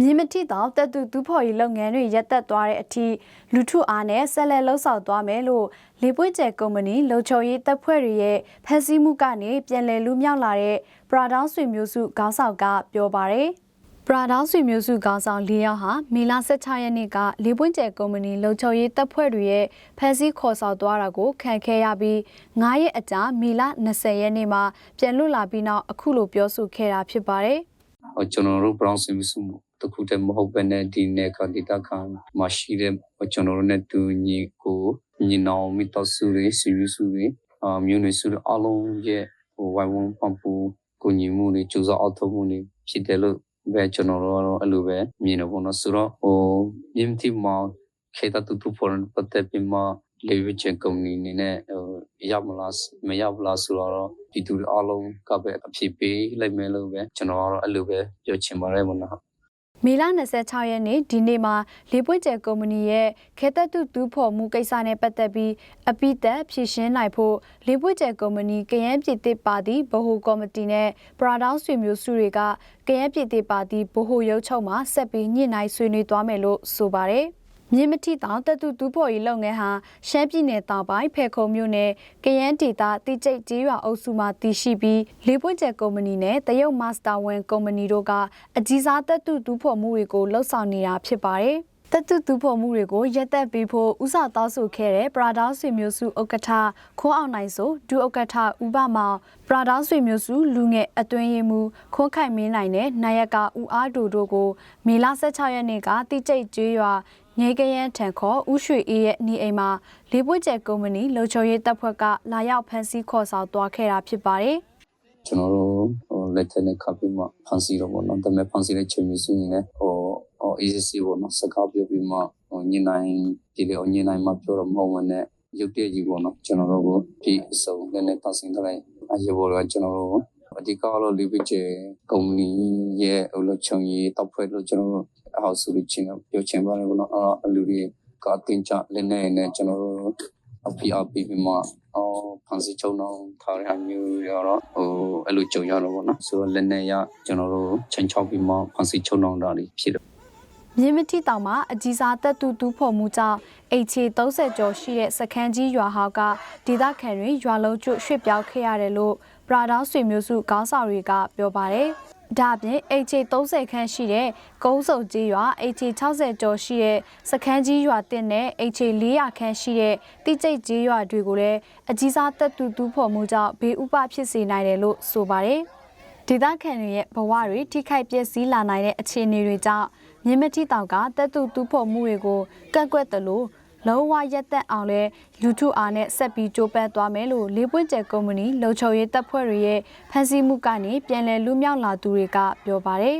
မြင်းမတိတောင်တက်တူတူဖော်ရေးလုပ်ငန်းတွေရပ်သက်သွားတဲ့အထိလူထုအားနဲ့ဆက်လက်လှုပ်ဆောင်သွားမယ်လို့လေပွင့်ကျဲကုမ္ပဏီလုံခြုံရေးတပ်ဖွဲ့တွေရဲ့ဖက်စီးမှုကနေပြန်လည်လူမြောက်လာတဲ့ပရာဒေါင်းဆွေမျိုးစုခေါင်းဆောင်ကပြောပါရယ်ပရာဒေါင်းဆွေမျိုးစုခေါင်းဆောင်၄ယောက်ဟာမေလ16ရက်နေ့ကလေပွင့်ကျဲကုမ္ပဏီလုံခြုံရေးတပ်ဖွဲ့တွေရဲ့ဖက်စီးခေါ်ဆောင်သွားတာကိုခံခဲ့ရပြီး9ရက်အကြာမေလ20ရက်နေ့မှာပြန်လွတ်လာပြီးနောက်အခုလိုပြောဆိုခဲ့တာဖြစ်ပါတယ်ဟိုကျွန်တော်တို့ brown sim စုမှု တခုတည်းမဟုတ်ဘဲနဲ့ဒီနယ်ကဒေတာခံမှာရှိတဲ့ဟိုကျွန်တော်တို့ ਨੇ တူညီကိုညီနောင်မိတော်စုတွေစီရီစုတွေအာမျိုးနွေစုတွေအလုံးရဲ့ဟိုဝိုင်ဝန်းပန်ပူကိုညီမှုတွေကြိုးစားအောက်ထုတ်မှုတွေဖြစ်တယ်လို့ပဲကျွန်တော်တို့ကတော့အဲ့လိုပဲမြင်တော့ဘောနော်ဆိုတော့ဟိုမြင့်တိမောင်ခေတ္တတူတူဖော်ပတ်သက်ပြီးမှလေဝချင်ကုမ္ပဏီနေနဲ့ဟိုရမလားမရဘူးလားဆိုတော့ဒီသူတွေအားလုံးကပဲအဖြစ်ပေးလိုက်မယ်လို့ပဲကျွန်တော်ကတော့အဲ့လိုပဲပြောချင်ပါတယ်မနော် မေလ26ရက်နေ့ဒီနေ့မှာလေပွင့်ကျဲကုမ္ပဏီရဲ့ခေတ္တတူတူဖော်မှုကိစ္စနဲ့ပတ်သက်ပြီးအပိသက်ဖြည့်ရှင်းနိုင်ဖို့လေပွင့်ကျဲကုမ္ပဏီကရန်ပြည်တစ်ပါတီဗဟိုကော်မတီနဲ့ပရာဒေါင်းဆွေမျိုးစုတွေကကရန်ပြည်တစ်ပါတီဗဟိုရုံးချုပ်မှာဆက်ပြီးညှိနှိုင်းဆွေးနွေးသွားမယ်လို့ဆိုပါတယ် မြင်းမတိတောင်တက်တူတူဖို့ရေးလုပ်ငန်းဟာရှမ်းပြည်နယ်တောင်ပိုင်းဖေခုံမြို့နယ်ကရန်ဒေတာတိကျိတ်ကျေးရွာအုပ်စုမှာတည်ရှိပြီးလေပွင့်ကျဲကုမ္ပဏီနဲ့တရုတ်မာစတာဝန်ကုမ္ပဏီတို့ကအကြီးစားတက်တူတူဖို့မှုတွေကိုလှုပ်ဆောင်နေတာဖြစ်ပါတယ်။ တက်တူတူဖို့မှုတွေကိုရက်သက်ပေးဖို့ဥစားတောင်းဆိုခဲ့တဲ့ပရာဒေါဆွေမျိုးစုဥက္ကဋ္ဌခွန်းအောင်နိုင်ဆိုဒုဥက္ကဋ္ဌဥပမောင်ပရာဒေါဆွေမျိုးစုလူငယ်အတွင်းရေးမှူးခွန်းခိုင်မင်းနိုင်နဲ့နာယကဦးအားတူတို့ကိုမေလ16ရက်နေ့ကတိကျိတ်ကျွေးရွာငယ်ကရန်ထံခေါ်ဥရွှေအေးရဲ့နေအိမ်မှာလေးပွင့်ကျဲကုမ္ပဏီလုံခြုံရေးတပ်ဖွဲ့ကလာရောက်ဖမ်းဆီးခေါ်ဆောင်သွားခဲ့တာဖြစ်ပါတယ်။ကျွန်တော်တို့ဟိုလက်ထက်နဲ့ခပ်ပြီးမှဖန်စီတော့ဘောနော်ဒါပေမဲ့ဖန်စီတဲ့ချိန်မျိုးစီနေဟို ဟို easy ဘောနော်စကားပြောပြီးမှဟိုညနိုင်ဒီလေညနိုင်မှပြောတော့မဟုတ်မနဲ့ရုပ်တရက်ကြီးဘောနော်ကျွန်တော်တို့ကိုဒီအစုံနဲ့နဲ့တဆင်တိုင်းအရေးဘောကကျွန်တော်တို့အဓိကတော့လေးပချေကုမ္ပဏီရဲ့ဟိုလိုချုံကြီးတောက်ဖွဲ့လို့ကျွန်တော်တို့အဟောက်ဆိုလို့ချင်းပြောချင်ပါတယ်ဘောနော်အလူတွေကအတင်ချလက်နေနဲ့ကျွန်တော်တို့အပီအပီပြီးမှအော်ဖန်စီချုံတော့ထားရမျိုးရတော့ဟိုအဲ့လိုကြုံရတော့ဗောနော်ဆိုတော့လက်နဲ့ရကျွန်တော်တို့ချိန်ချောက်ပြီးမှဖန်စီချုံတော့တာတွေဖြစ်တယ် မြင်းမတိတောင်မှာအကြီးစားတက်တူတူဖော်မှုကြောင့်အိတ်ချေ30ကျော်ရှိတဲ့စခန်းကြီးရွာဟောက်ကဒေသခံတွေရွာလုံးကျွတ်ရွှေ့ပြောင်းခဲ့ရတယ်လို့ပရာဒေါဆွေမျိုးစုခေါင်းဆောင်တွေကပြောပါတယ်။ဒါ့အပြင်အိတ်ချေ30ခန်းရှိတဲ့ကုန်းစုံကြီးရွာအိတ်ချေ60ကျော်ရှိတဲ့စခန်းကြီးရွာတင်နဲ့အိတ်ချေ400ခန်းရှိတဲ့တိကျိတ်ကြီးရွာတွေကိုလည်းအကြီးစားတက်တူတူဖော်မှုကြောင့်ဘေးဥပဖြစ်စေနိုင်တယ်လို့ဆိုပါတယ်။ဒေသခံတွေရဲ့ဘဝတွေထိခိုက်ပျက်စီးလာနိုင်တဲ့အခြေအနေတွေကြောင့် မြင်းမတိတောင်ကတက်တူတူဖို့မှုတွေကိုကန့်ကွက်တယ်လို့လုံးဝရက်သက်အောင်လဲလူထုအားနဲ့ဆက်ပြီးကြိုးပမ်းသွားမယ်လို့လေးပွင့်ကျဲကုမ္ပဏီလုံခြုံရေးတပ်ဖွဲ့တွေရဲ့ဖန်ဆီးမှုကနေပြန်လည်လူမြောက်လာသူတွေကပြောပါတယ်